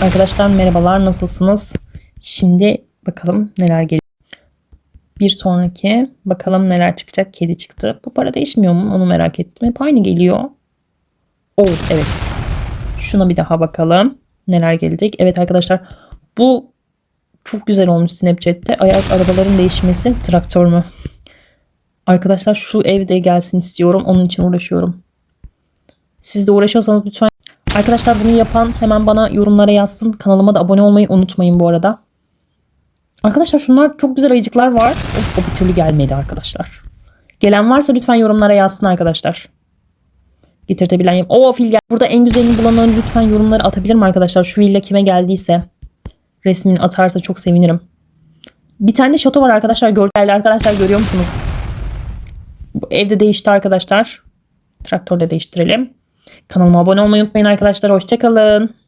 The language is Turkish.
Arkadaşlar merhabalar nasılsınız? Şimdi bakalım neler geliyor. Bir sonraki bakalım neler çıkacak. Kedi çıktı. Bu para değişmiyor mu? Onu merak ettim. Hep aynı geliyor. Oh evet. Şuna bir daha bakalım. Neler gelecek. Evet arkadaşlar bu çok güzel olmuş Snapchat'te. Ayak arabaların değişmesi. Traktör mü? Arkadaşlar şu evde gelsin istiyorum. Onun için uğraşıyorum. Siz de uğraşıyorsanız lütfen Arkadaşlar bunu yapan hemen bana yorumlara yazsın. Kanalıma da abone olmayı unutmayın bu arada. Arkadaşlar şunlar çok güzel ayıcıklar var. O, o bir türlü gelmedi arkadaşlar. Gelen varsa lütfen yorumlara yazsın arkadaşlar. Getirtebilen. Oo fil gel. Burada en güzelini bulanları lütfen yorumlara atabilir mi arkadaşlar? Şu villa kime geldiyse. Resmini atarsa çok sevinirim. Bir tane de şato var arkadaşlar. Gördüler arkadaşlar görüyor musunuz? Bu evde değişti arkadaşlar. Traktörle değiştirelim. Kanalıma abone olmayı unutmayın arkadaşlar. Hoşçakalın.